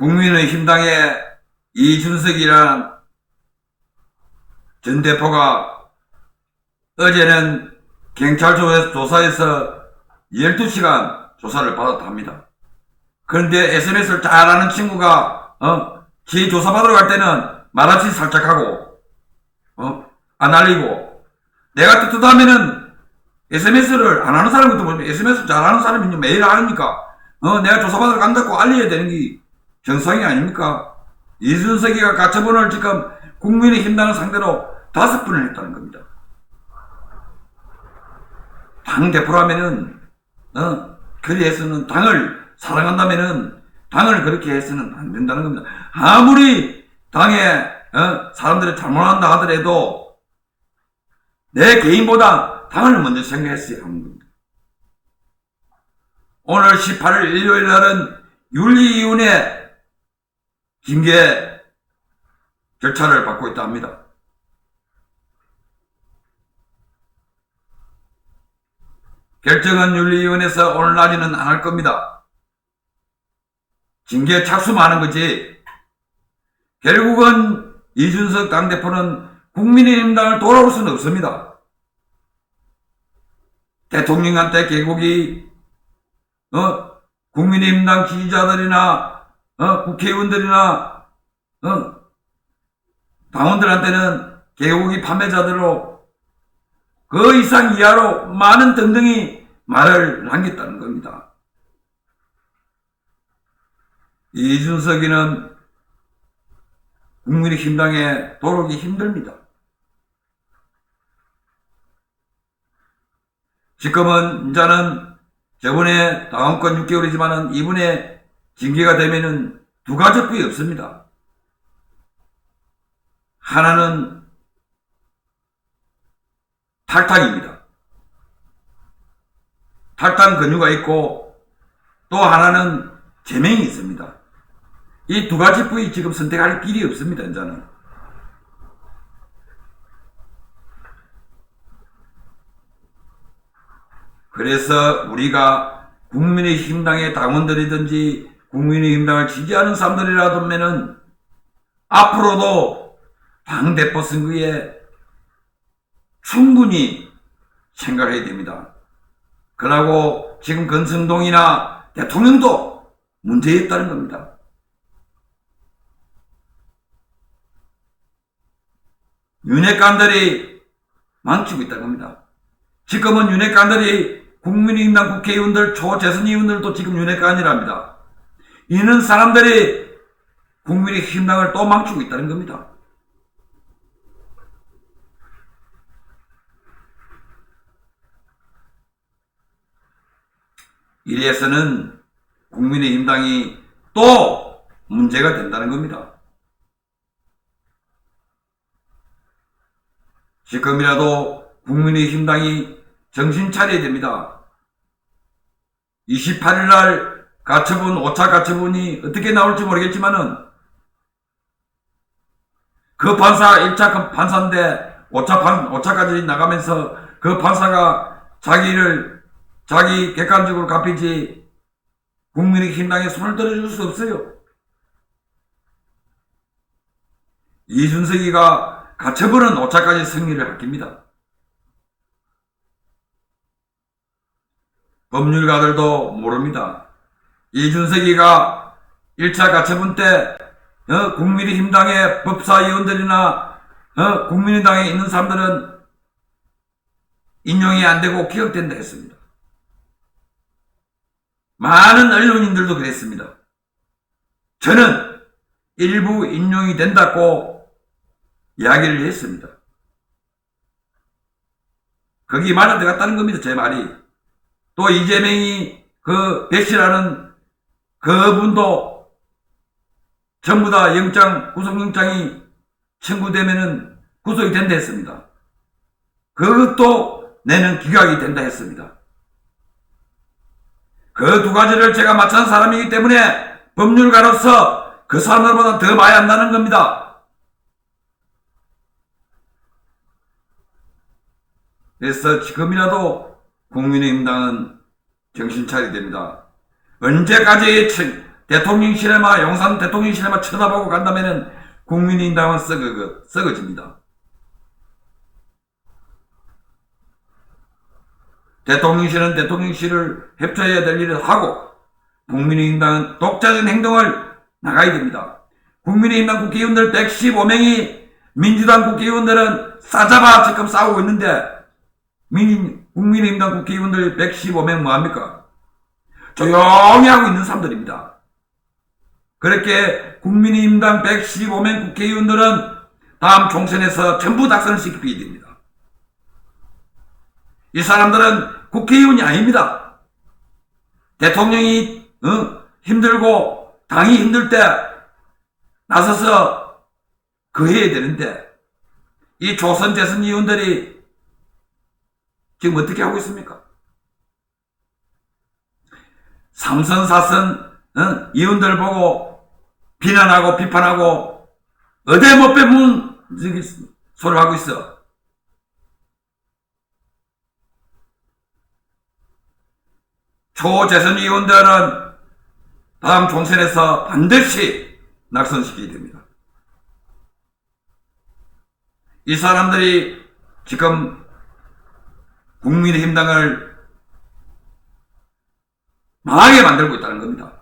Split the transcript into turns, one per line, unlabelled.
국민의힘당의 이준석이란 전 대표가 어제는 경찰 조- 조사에서 12시간 조사를 받았답니다. 그런데 SNS를 잘 아는 친구가, 어, 지 조사받으러 갈 때는 말없이 살짝 하고, 어, 안 알리고, 내가 뜨뜻하면은 SMS를 안 하는 사람부터 보면 SMS 잘 하는 사람이 매일 하니까, 어, 내가 조사받으러 간다고 알려야 되는 게 정상이 아닙니까? 이준석이가 가처분을 지금 국민의힘당을 상대로 다섯 분을 했다는 겁니다. 당 대표라면은, 어, 그리 해서는 당을 사랑한다면은 당을 그렇게 해서는 안 된다는 겁니다. 아무리 당에, 어, 사람들이 잘못한다 하더라도 내 개인보다 당을 먼저 생각했어야 하는 겁니다. 오늘 18일 일요일 날은 윤리위원회 징계 절차를 받고 있다 합니다. 결정은 윤리위원회에서 오늘 안할 겁니다. 징계 착수만 하는 거지. 결국은 이준석 당대표는 국민의힘당을 돌아올 수는 없습니다. 대통령한테 개국이 어 국민의힘당 지지자들이나 어 국회의원들이나 어 당원들한테는 개국이 판매자들로 그 이상 이하로 많은 등등이 말을 남겼다는 겁니다. 이준석이는 국민의힘당에 돌아오기 힘듭니다. 지금은 이제는 저번에 다음권 6개월이지만은 이번에 징계가 되면은 두 가지뿐이 없습니다. 하나는 탈당입니다. 탈당 권유가 있고 또 하나는 제명이 있습니다. 이 두 가지뿐이 지금 선택할 길이 없습니다. 이제는. 그래서 우리가 국민의힘당의 당원들이든지 국민의힘당을 지지하는 사람들이라면은 앞으로도 당대표 선거에 충분히 생각을 해야 됩니다. 그러고 지금 건승동이나 대통령도 문제 있다는 겁니다. 윤핵관들이 망치고 있다는 겁니다. 지금은 윤핵관들이 국민의힘당 국회의원들 초재선 의원들도 지금 윤핵관이랍니다. 이는 사람들이 국민의 힘당을 또 망치고 있다는 겁니다. 이래서는 국민의 힘당이 또 문제가 된다는 겁니다. 지금이라도 국민의 힘당이 정신 차려야 됩니다. 28일 날 가처분, 5차 가처분이 어떻게 나올지 모르겠지만은 그 판사 1차 그 판사인데 5차 판, 5차까지 나가면서 그 판사가 자기를 자기 객관적으로 갚이지 국민의힘당에 손을 들어줄 수 없어요. 이준석이가 가처분은 5차까지 승리를 할깁니다. 법률가들도 모릅니다. 이준석이가 1차 가처분 때 어, 국민의힘당의 법사위원들이나 어, 국민의당에 있는 사람들은 인용이 안 되고 기억된다 했습니다. 많은 언론인들도 그랬습니다. 저는 일부 인용이 된다고 이야기를 했습니다. 거기 말이 들어갔다는 겁니다. 제 말이. 또 이재명이 그 배씨라는 그분도 전부 다 영장, 구속영장이 청구되면은 구속이 된다 했습니다. 그것도 내는 기각이 된다 했습니다. 그 두 가지를 제가 맞춘 사람이기 때문에 법률가로서 그 사람들보다 더 많이 안다는 겁니다. 그래서 지금이라도 국민의힘당은 정신 차려야 됩니다. 언제까지 청- 대통령실에만 용산 대통령실에만 쳐다보고 간다면은 국민의힘당은 썩어, 썩어집니다. 대통령실은 대통령실을 협조해야 될 일을 하고 국민의힘당은 독자적인 행동을 나가야 됩니다. 국민의힘당 국회의원들 115명이 민주당 국회의원들은 싸잡아 지금 싸우고 있는데 민, 국민의힘당 국회의원들 115명 뭐합니까? 조용히 하고 있는 사람들입니다. 그렇게 국민의힘당 115명 국회의원들은 다음 총선에서 전부 낙선을 시키게 됩니다. 이 사람들은 국회의원이 아닙니다. 대통령이 어? 힘들고 당이 힘들 때 나서서 그 해야 되는데 이 조선 재선 의원들이 지금 어떻게 하고 있습니까? 삼선 사선 어? 의원들 보고 비난하고 비판하고 어디 못 빼면 저기 소리를 하고 있어. 초재선 의원들은 다음 총선에서 반드시 낙선시켜야 됩니다. 이 사람들이 지금 국민의힘당을 망하게 만들고 있다는 겁니다.